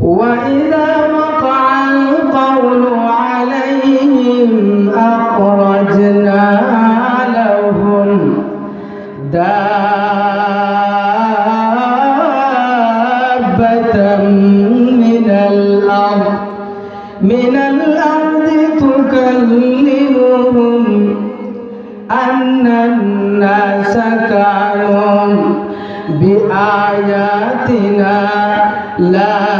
وإذا وقع القول عليهم أخرجنا لهم دابة من الأرض من الأرض تكلمهم أن الناس كانوا بآياتنا لا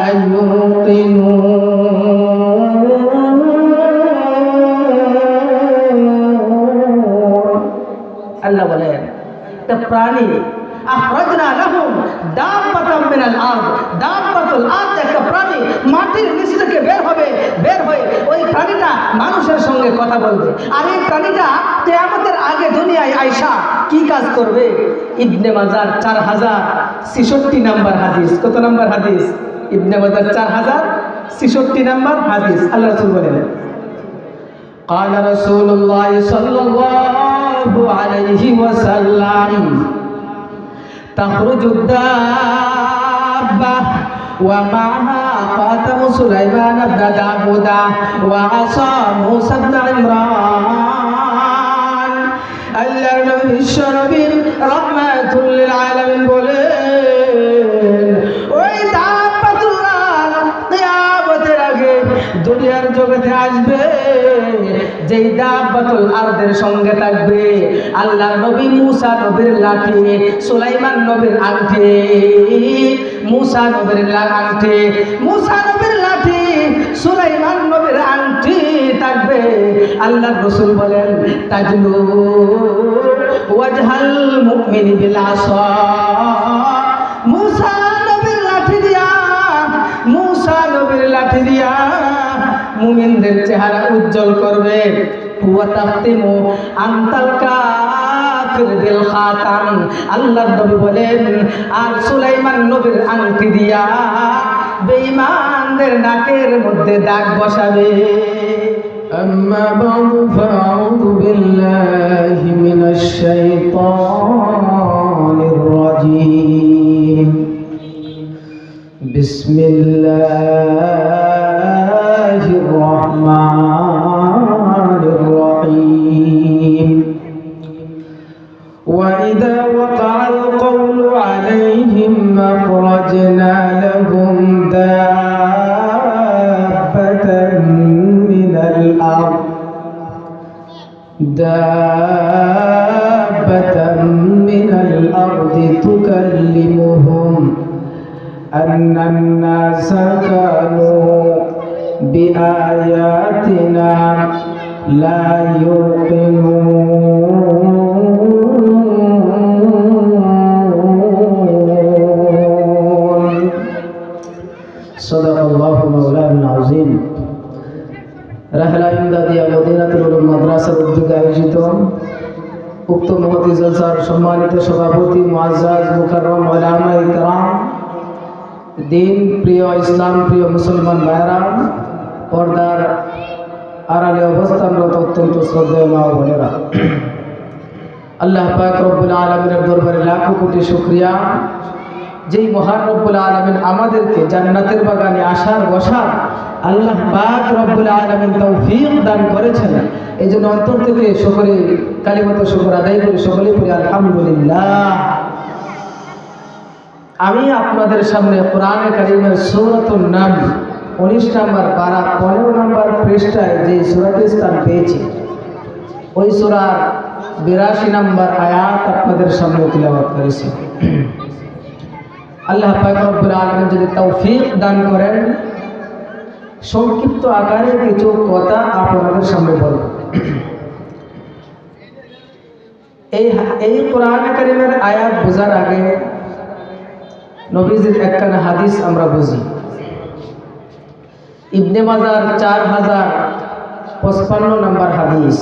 আল্লাহ বলেন একটা প্রাণী আখরাজনা লাহুম দাব্বাতাম মিনাল আরদ দাব্বাতুল আরদ একটা প্রাণী মাটির নিচ থেকে বের হবে বের হয়ে ওই প্রাণীটা মানুষের সঙ্গে কথা বলবে আর এই প্রাণীটা কিয়ামতের আগে দুনিয়ায় আয়সা কি কাজ করবে ইবনে মাজার চার হাজার ছেষট্টি নাম্বার হাদিস কত নাম্বার হাদিস ইবনে মাজার চার হাজার ছেষট্টি নাম্বার হাদিস আল্লাহ রসুল বলেন قال رسول الله صلى الله عليه وسلم تخرج الدابة ومعها خاتم سليمان بن داود وعصا موسى بن عمران আল্লাহর নবী বিশ্বনবী রহমাতুল আলামিন বলেন ওই দাপাতুল্লাহ কিয়ামতের আগে দুনিয়ার জগতে আসবে যেই দাবাতুল আরদের সঙ্গে থাকবে, আল্লাহ নবী মুসা নবীর লাঠি, সুলাইমান নবীর আংটি, মুসা নবীর আংটি, মুসা নবীর লাঠি, সুলাইমান নবীর আংটি থাকবে। আল্লাহ রসুল বলেন, তাজলু ওয়াজহাল মুমিন বিল চেহারা উজ্জ্বল করবে ওয়া তাফতিমু আনতাল কাফির বিল খাতাম আল্লাহর নবী বলেন আর সুলাইমান নবীর আংটি দিয়া বেঈমানদের নাকের মধ্যে দাগ বসাবে أما بعد فأعوذ بالله من الشيطان الرجيم بسم الله Allah. উক্ত মহতি জলসার সম্মানিত সভাপতি, মুআজ্জাজ, মুকাররম, ওলামা ইকরাম, দিন প্রিয় ইসলাম, প্রিয় মুসলমান ভাইরা পর্দার আড়ালে অবস্থানরত অত্যন্ত শ্রদ্ধেয় মা বোনেরা। আল্লাহ পাক রব্বুল আলমিনের দরবারে লাখো কোটি শুক্রিয়া। যেই মহান রব্বুল আলমিন আমাদেরকে জান্নাতের বাগানে আসার বসার আল্লাহ পাক রব্বুল আলমিন তৌফিক দান করেছেন। এই জন্য অন্তর থেকে সকলে কালিমত শুকর আদায় করি সকলে পড়ি, আলহামদুলিল্লাহ। আমি আপনাদের সামনে কোরআনে কারিমের সৌরতুল নাম উনিশ নাম্বার পারা পনেরো নাম্বার পৃষ্ঠায় যে সুরাটি স্থান পেয়েছি, ওই সুরার বিরাশি নাম্বার আয়াত আপনাদের সামনে তিলাবাত করেছি। আল্লাহ পাকরবুল আলমেন যদি তৌফিক দান করেন, সংক্ষিপ্ত আকারে কিছু কথা আপনাদের সামনে বলব। এই এই কোরআন কারিমের আয়াত বোঝার আগে নবীজির একখানা হাদিস আমরা বুঝি ইবনে মাজার চার হাজার পঁচপান্ন নম্বর হাদিস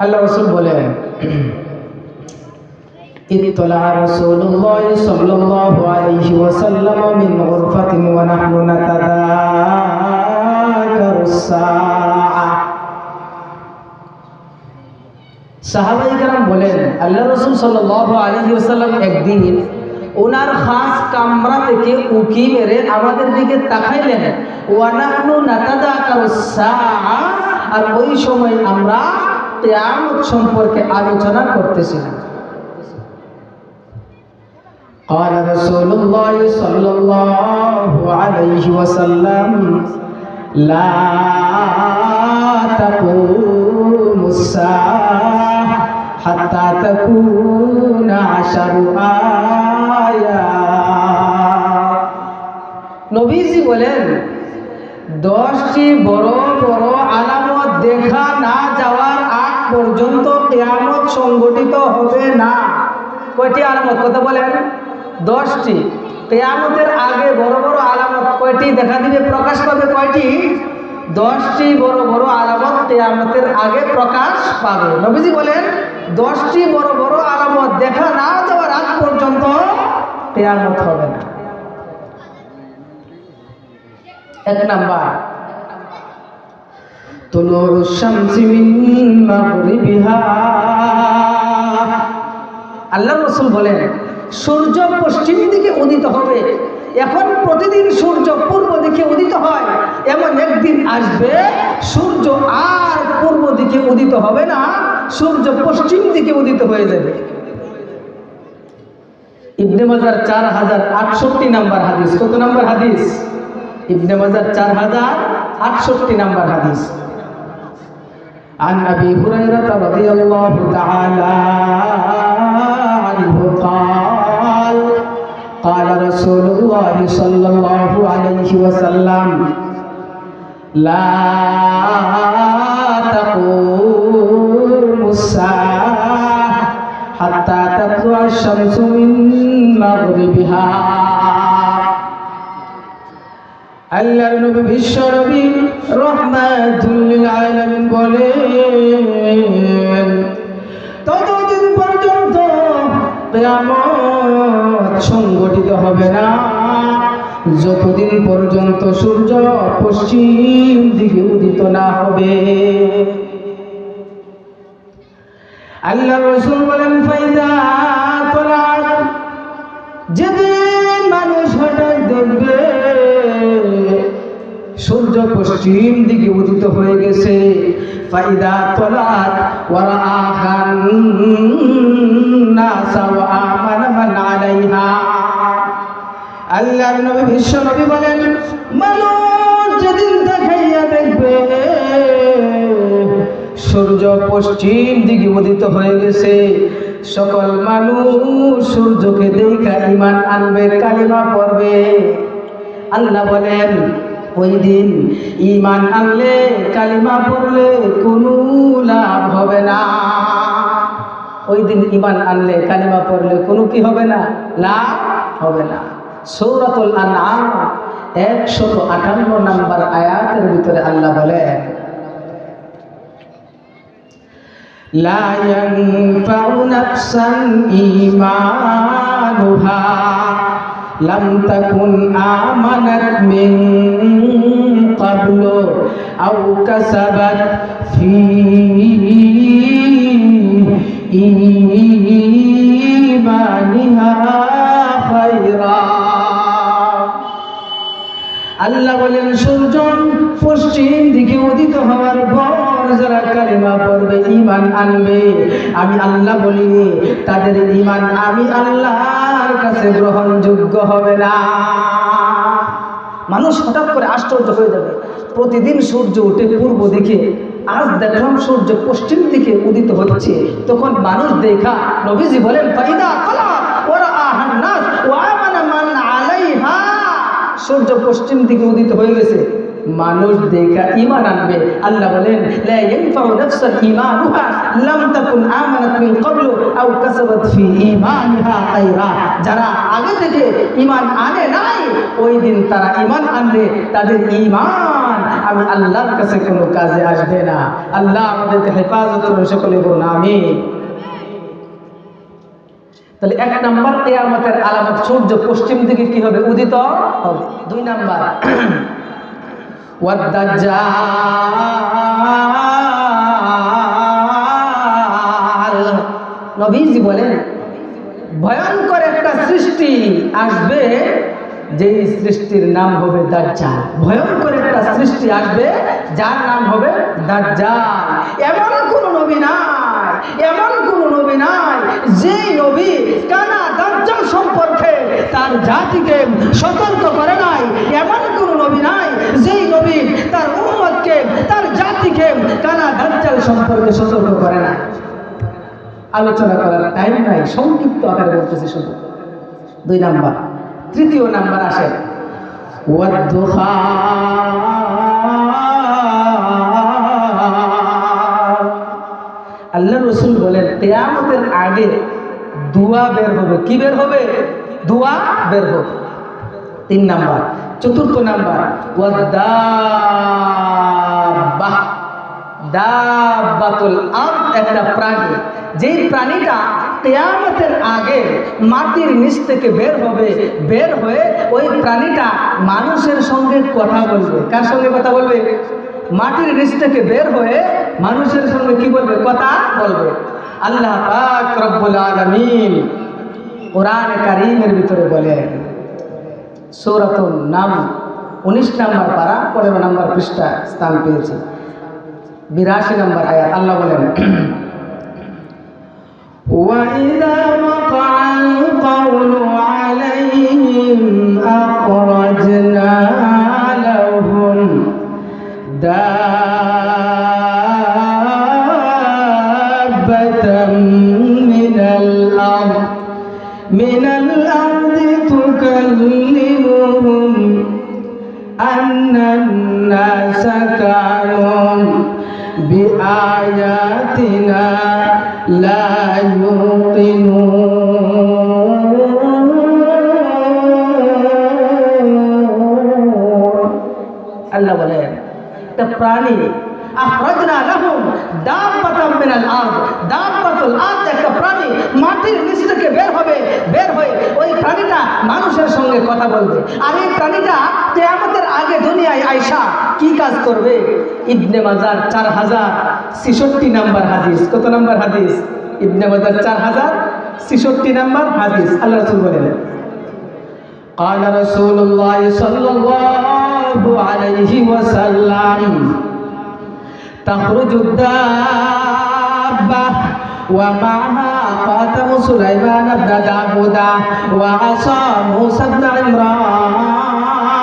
আল্লাহ রসুল বলেন اطلع رسول الله صلى الله عليه وسلم من غرفة ونحن نتذاكر الساعة সাহাবাই কালাম বলেন আল্লাহ রসুল সাল্লাহ আলী আসাল্লাম একদিন ওনার খাস কামরা থেকে উকি মেরে আমাদের দিকে তাকাইলেন ওয়ানাহনু নাতাদা আর ওই সময় আমরা কেয়ামত সম্পর্কে আলোচনা করতেছিলাম قال رسول الله صلى الله عليه وسلم لا تقوم الساعة حتى تكون عشر آيات নবীজি বলেন দশটি বড় বড় আলামত দেখা না যাওয়ার আগ পর্যন্ত কেয়ামত সংগঠিত হবে না কয়টি আলামত কথা বলেন দশটি কেয়ামতের আগে বড় বড় আলামত কয়টি দেখা দিবে প্রকাশ পাবে কয়টি দশটি বড় বড় আলামত কেয়ামতের আগে প্রকাশ পাবে নবীজি বলেন দশটি বড় বড় আলামত দেখা না যাওয়ার আগ পর্যন্ত কেয়ামত হবে না এক নাম্বার طلوع الشمس من مغربها আল্লাহ রসুল বলেন সূর্য পশ্চিম দিকে উদিত হবে এখন প্রতিদিন সূর্য পূর্ব দিকে উদিত হয় এমন একদিন আসবে সূর্য আর পূর্ব দিকে উদিত হবে না সূর্য পশ্চিম দিকে উদিত হয়ে যাবে ইবনে মাজার চার হাজার আটষট্টি নাম্বার হাদিস কত নাম্বার হাদিস ইবনে মাজার চার হাজার আটষট্টি নাম্বার হাদিস عن أبي هريرة رضي الله تعالى قال رسول الله صلى الله عليه وسلم لا تقوم الساعة حتى تطلع الشمس من مغربها আল্লাহর নবী বিশ্ব নবী রহমাতুল্লিল আলামিন বলেন ততদিন পর্যন্ত কিয়ামত সংগঠিত হবে না। যতদিন পর্যন্ত সূর্য পশ্চিম দিকে উদিত না হবে। আল্লাহ রসুল বলেন যেদিন মানুষ হঠাৎ দেখবে সূর্য পশ্চিম দিকে উদিত হয়ে গেছে, ফাইদা তলাত ওয়ারা আখান নাসা আল্লাহর নবী বিশ্ব নবী বলেন, মানুষ যেদিন দেখাইয়া দেখবে, সূর্য পশ্চিম দিকে উদিত হয়ে গেছে। সকল মানুষ সূর্যকে দেখা ইমান আনবে, কালিমা পড়বে। আল্লাহ বলেন, ওই দিন ইমান আনলে, কালিমা পড়লে কোনো লাভ হবে না। ওই দিন ইমান আনলে, কালিমা পড়লে কোনো কি হবে না? লাভ হবে না। সৌরাতুল আনআম একশত আটান্ন নাম্বার আয়াতের ভিতরে আল্লাহ বলেন لا ينفع نفسا إيمانها لم تكن آمنت من قبل أو كسبت في إيمانها আল্লাহ বলেন সূর্য পশ্চিম দিকে উদিত হওয়ার পর যারা কালিমা পড়বে ইমান আনবে। আমি আল্লাহ বলি তাদের ইমান আমি আল্লাহর কাছে গ্রহণযোগ্য হবে না। মানুষ হঠাৎ করে আশ্চর্য হয়ে যাবে। প্রতিদিন সূর্য উঠে পূর্ব দিকে, আজ দেখলাম সূর্য পশ্চিম দিকে উদিত হচ্ছে। তখন মানুষ দেখা, নবীজি বলেন, ফাইদা কলা ওরা আহান নাস ওয়া আমানা মান আলাইহা সূর্য পশ্চিম দিকে উদিত হয়ে গেছে। মানুষ দেখা ইমান আনবে। আল্লাহ বলেন যারা আগে থেকে ইমান আনে নাই, ওই দিন তারা ইমান আনলে তাদের ইমান আমি আল্লাহর কাছে কোনো কাজে আসবে না। আল্লাহ আমাদেরকে হেফাজত সকলে বলুন, আমিন। তাহলে এক নাম্বার কেয়ামতের আলামত সূর্য পশ্চিম দিকে কি হবে? উদিত হবে। দুই নাম্বার। নবীজি বলেন, ভয়ঙ্কর একটা সৃষ্টি আসবে, যেই সৃষ্টির নাম হবে দাজ্জাল। ভয়ঙ্কর একটা সৃষ্টি আসবে, যার নাম হবে দাজ্জাল। এমন কোন নবী নাই এমন কোন নবী নাই, যেই নবী কানা দাজ্জাল সম্পর্কে তার জাতিকে সতর্ক করে নাই। এমন কোন নবী নাই, যেই নবী তার উম্মতকে, তার জাতিকে কানা দাজ্জাল সম্পর্কে সতর্ক করে না আলোচনা করার টাইম নাই, সংক্ষিপ্ত আকারে বলতেছি শুধু। দুই নাম্বার, তৃতীয় নাম্বার আসে আল্লাহ রসুল বলেন তেয়ামতের আগে দুয়া বের হবে। কি বের হবে? দুয়া বের হবে। তিন নাম্বার। চতুর্থ নাম্বার দাব্বাতুল আম একটা প্রাণী। যেই প্রাণীটা তেয়ামতের আগে মাটির নিচ থেকে বের হবে, বের হয়ে ওই প্রাণীটা মানুষের সঙ্গে কথা বলবে। কার সঙ্গে কথা বলবে? মাটির নিচ থেকে বের হয়ে মানুষের সঙ্গে কি বলবে কথা বলবে আল্লাহ পাক রব্বুল আলামিন কোরআন কারীমের ভিতরে বলেন সৌরাতুল নাম উনিশ নাম্বার পারা পনেরো নাম্বার পৃষ্ঠা স্থান পেয়েছে বিরাশি নম্বর আয়াত আল্লাহ বলেন وإذا وقع القول عليهم أخرجنا দাব্বাতুল আরদ একটা প্রাণী মাটির নিচ থেকে বের হবে বের হয়ে ওই প্রাণীটা মানুষের সঙ্গে কথা বলবে আর এই প্রাণীটা কিয়ামতের আগে দুনিয়ায় আয়সা কি কাজ করবে ইবনে মাজার চার হাজার ছিষট্টি নাম্বার হাদিস কত নাম্বার হাদিস ইবনে মাজার চার হাজার ছিষট্টি নাম্বার হাদিস আল্লাহ রসুল বলেন قال رسول الله صلى الله عليه وسلم تخرج الدابة ومعها خاتم سليمان بن داود وعصا موسى بن عمران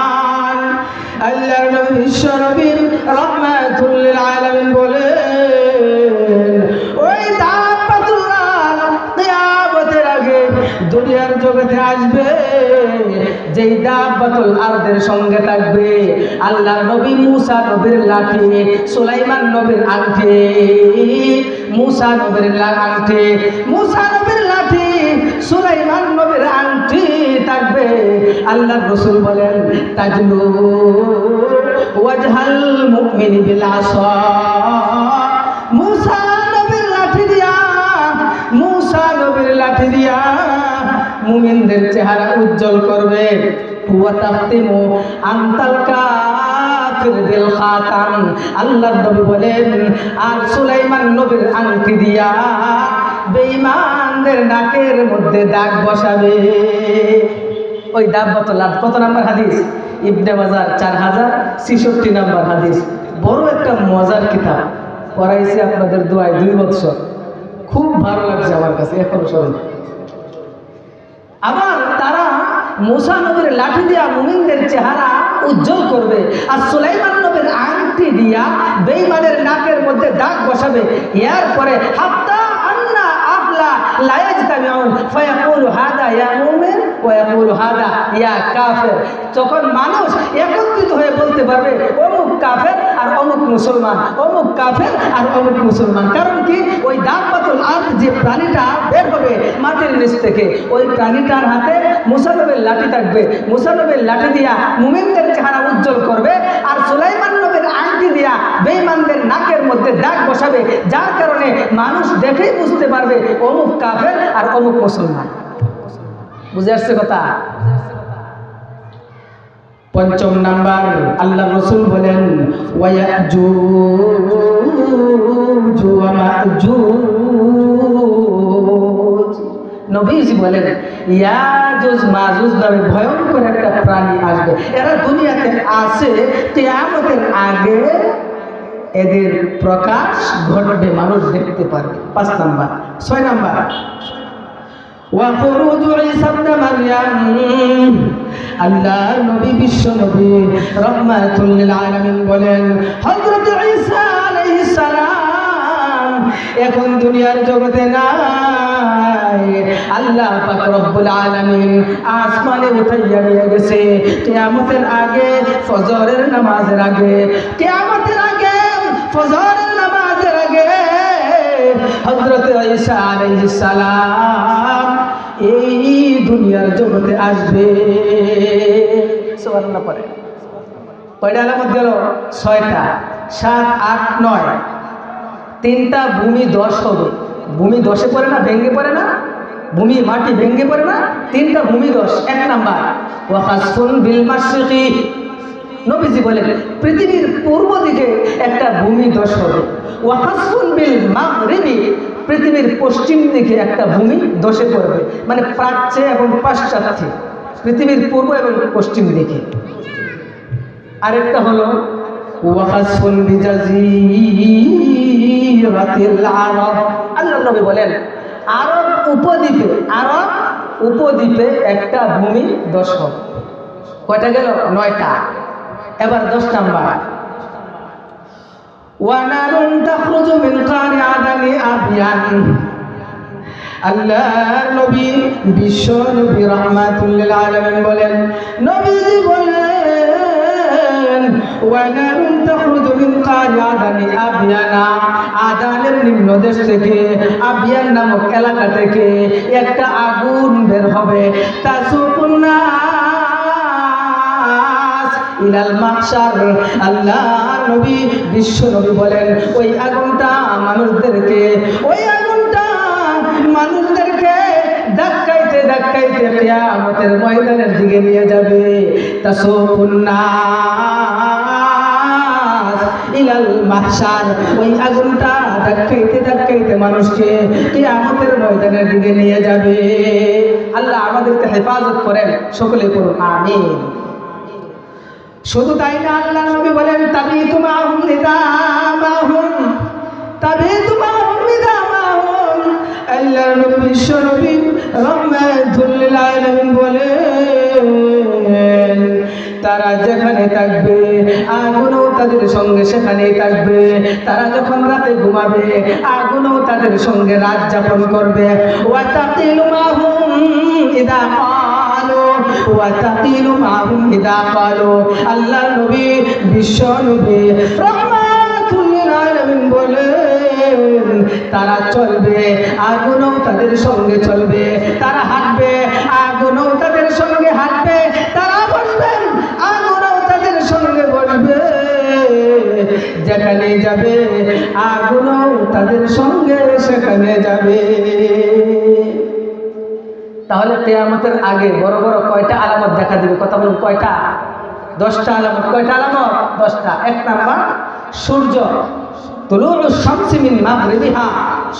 আল্লাহর নবী বিশ্বনবীর রহমাতুল আলামিন বলেন ওই দাব্বাতুল্লাহ কিয়ামতের আগে দুনিয়ার জগতে আসবে যেই দাব্বাতুল আরদের সঙ্গে থাকবে আল্লাহ নবী মুসা নবীর লাঠি সুলাইমান নবীর আংটি মুসা নবীর আংটি মুসা নবীর লাঠি, সুলাইমান নবীর আংটি থাকবে। আল্লাহ রসুল বলেন, তাজলু ওয়াজহাল মুমিনি বিল আসা মুসা নবীর লাঠি দিয়া, মুসা নবীর লাঠি দিয়া মুমিনদের চেহারা উজ্জ্বল করবে। ওয়া তাফতিমু আনতাল নবী বলেন, আর সুলাইমান নবীর আংটি দিয়া নাকের মধ্যে দাগ বসাবে। ওই আরদ কত নাম্বার হাদিস? ইবনে বাজার চার হাজার ছিষট্টি নাম্বার হাদিস। বড় একটা মজার কিতাব। পড়াইছি আপনাদের দোয়ায় দুই বছর খুব ভালো লাগছে আমার কাছে, এখনও স্মরণ আবার তারা মুসা নবীর লাঠি দিয়া মুমিনদের চেহারা উজ্জ্বল করবে। আর সুলাইমান নবীর আংটি দিয়া বেইমানের নাকের মধ্যে দাগ বসাবে। ইয়ার পরে, হাত্তা আন্না আহলা লায়াজতামিউন ফায়াকুলু হাদা ইয়া মুমিন ওয়া ইয়াকুলু হাদা ইয়া কাফির। তখন মানুষ একত্রিত হয়ে বলতে পারবে অমুক কাফের আর অমুক মুসলমান, অমুক কাফের আর অমুক মুসলমান। কারণ কি? ওই দাগবাতুল আর্থ যে প্রাণীটা বের হবে মাটির নিচ থেকে, ওই প্রাণীটার হাতে মুসানবের লাঠি থাকবে। মুসানবের লাঠি দিয়া মুমিনদের চেহারা উজ্জ্বল করবে আর সুলাইমান নবীর আংটি দিয়া বেঈমানদের নাকের মধ্যে দাগ বসাবে, যার কারণে মানুষ দেখেই বুঝতে পারবে অমুক কাফের আর অমুক মুসলমান। বুঝে আসছে কথা? পঞ্চম নাম্বার, আল্লাহ রসুল বলেন নবীজি বলেন, ইয়াজুজ, মাজুজ নামে ভয়ঙ্কর একটা প্রাণী আসবে। এরা দুনিয়াতে আসে কেয়ামতের আগে এদের প্রকাশ ঘটবে, মানুষ দেখতে পারবে। পাঁচ নাম্বার। ছয় নাম্বার وخروج عيسى ابن مريم আল্লাহর নবী বিশ্ব নবী রহমাতুল লিল আলামিন বলেন হযরত ঈসা আলাইহিস সালাম এখন দুনিয়ার জগতে নাই আল্লাহ পাক রব্বুল আলামিন আসমানে উঠাইয়া নিয়ে গেছে কিয়ামতের আগে ফজরের নামাজের আগে কিয়ামতের আগে ফজরের নামাজের আগে হজরত ঈসা আলাইহিস সালাম এই দুনিয়ার জগতে আসবে। সুবহানাল্লাহ পরে কয়টা আলামত গেল ছয়টা, সাত, আট, নয়। তিনটা ভূমি দশ হবে। ভূমি দশে পড়ে না, ভেঙ্গে পড়ে না? ভূমি মাটি ভেঙ্গে পড়ে না? তিনটা ভূমি দশ, এক নাম্বার। ওয়াকাসফুন বিল মাশরিকি। নবীজি বলেন, পৃথিবীর পূর্ব দিকে একটা ভূমি দশ হবে ওয়াকাসফুন বিল মাগরিবি, পৃথিবীর পশ্চিম দিকে একটা ভূমি দশে পড়বে। মানে প্রাচ্যে এবং পাশ্চাত্যে, পৃথিবীর পূর্ব এবং পশ্চিম দিকে। আরেকটা হলো ওয়াকাসফুন বিজাজিরাতিল আরব। আল্লাহ নবী বলেন, আরব উপদ্বীপে আরব উপদ্বীপে একটা ভূমি দশ কয়টা গেল? নয়টা। এবার দশ নাম্বার। ওয়ানারুন তাখরুজু মিন কারি আদানি আবিয়ান। আল্লাহর নবী বিশ্ব নবী বলেন, নবীজি বলেন, ওয়ানারুন তাখরুজু মিন কারি আদানি আবিয়ানা। আদানের নিম্ন দেশ থেকে, আবিয়ান নামক এলাকা থেকে একটা আগুন বের হবে। তাসুকুন্না ইলাল আল্লাহ নবী, বিশ্ব নবী বলেন, ওই আগুনটা মানুষদেরকে, ওই আগুনটা মানুষদেরকে ধাক্কাইতে ধাক্কাইতে আমাদের ময়দানের দিকে নিয়ে যাবে। তাসুকুন্নাস ইলাল মাহশার ওই মানুষকে নিয়ে যাবে। আল্লাহ আমাদেরকে হেফাজত করেন, সকলে করুন আমিন। শুধু তাই না আল্লাহ নবী বলেন, তাবি তুমাহুম নিদামাহুম তুমাহুম নিদামাহুম তারা যেখানে থাকবে, আগুনও তাদের সঙ্গে সেখানেই থাকবে, তারা যখন রাতে ঘুমাবে, আগুনও তাদের সঙ্গে রাত যাপন করবে। ওয়াতাকিলু মাহুম ইদা ক্বালু ওয়াতাকিলু মাহুম ইদা ক্বালু আল্লাহ নবী বিশ্ব নবী রহমাতুল আলামিন বলেন তারা চলবে, আগুনও তাদের সঙ্গে চলবে, তারা হাঁটবে, আগুনও তাদের সঙ্গে হাঁটবে, তারা বসবেন আগুনও তাদের সঙ্গে বসবে। যেখানে যাবে, আগুনও তাদের সঙ্গে, সেখানে যাবে। তাহলে কেয়ামতের আগে বড় বড় কয়টা আলামত দেখা দিবে? কথা বলুন, কয়টা? দশটা আলামত। কয়টা আলামত? দশটা। এক নাম্বার, সূর্য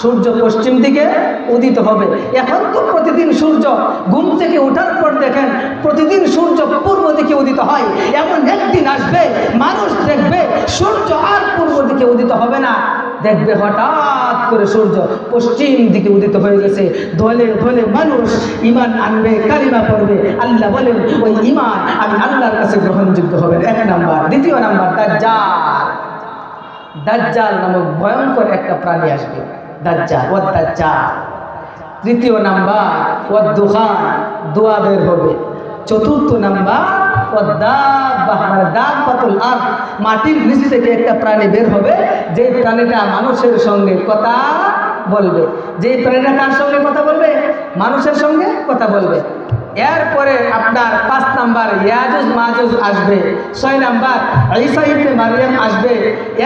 সূর্য পশ্চিম দিকে উদিত হবে। এখন তো প্রতিদিন সূর্য ঘুম থেকে ওঠার পর দেখেন, প্রতিদিন সূর্য পূর্ব দিকে উদিত হয়। এমন একদিন আসবে, মানুষ দেখবে সূর্য আর পূর্ব দিকে উদিত হবে না। দেখবে হঠাৎ করে সূর্য পশ্চিম দিকে উদিত হয়ে গেছে। ধলে ধলে মানুষ ইমান আনবে, কালিমা পড়বে। আল্লাহ বলেন, ওই ইমান আমি আল্লাহর কাছে গ্রহণযোগ্য হবে এক নাম্বার। দ্বিতীয় নাম্বার, দাজ্জাল। দাজ্জাল নামক ভয়ঙ্কর একটা প্রাণী আসবে। দাজ্জাল ও দাজ্জাল তৃতীয় নাম্বার ও দুহান দোয়া বের হবে। চতুর্থ নাম্বার মানে মাটির নিচ থেকে একটা প্রাণী বের হবে যে প্রাণীটা মানুষের সঙ্গে কথা বলবে। যে প্রাণীটা কার সঙ্গে কথা বলবে? মানুষের সঙ্গে কথা বলবে। এরপরে আপনার পাঁচ নাম্বার ইয়াজুজ মাজুজ আসবে। ছয় নাম্বার ঈসা ইবনে মারিয়াম আসবে।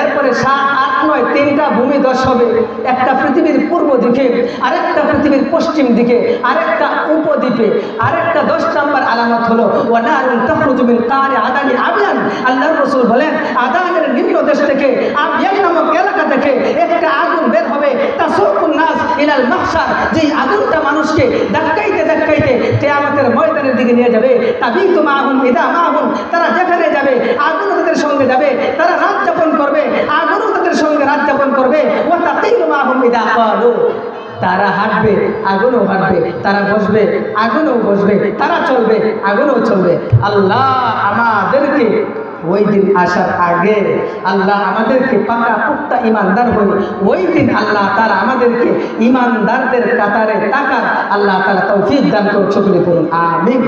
এরপরে সাত, আট, নয়, তিনটা ভূমি দশ হবে। একটা পৃথিবীর পূর্ব দিকে, আরেকটা পৃথিবীর পশ্চিম দিকে, আরেকটা উপদ্বীপে, আরেকটা দশ নাম্বার আলামত হলো ওয়ানারুন তাখরুজু মিন কারি আদানি আবিয়ান আল্লাহর রাসূল বলেন, আদানের নিম্ন দেশ থেকে আবিয়ান নামক আগুন তাসুকুন নাস যেই আগুনটা মানুষকে ধাক্কাইতে ধাক্কাইতে কিয়ামতের ময়দানের দিকে নিয়ে যাবে তাবি তো মাহুম, ইদা মাহুম, তারা যেখানে যাবে, আগুনও তাদের সঙ্গে যাবে, তারা রাত যাপন করবে, আগুনও তাদের সঙ্গে রাত যাপন করবে ও তাতেই মাহুম ইদা কালু তারা হাঁটবে, আগুনও হাঁটবে, তারা বসবে, আগুনও বসবে, তারা চলবে, আগুনও চলবে। আল্লাহ আমাদেরকে ওই দিন আসার আগে আল্লাহ আমাদেরকে পাকা পুক্তা ইমানদার হই ওই দিন আল্লাহ তারা আমাদেরকে ইমানদারদের কাতারে টাকা আল্লাহ তারা তৌফিক দান করছে বলে বলুন, আমিন।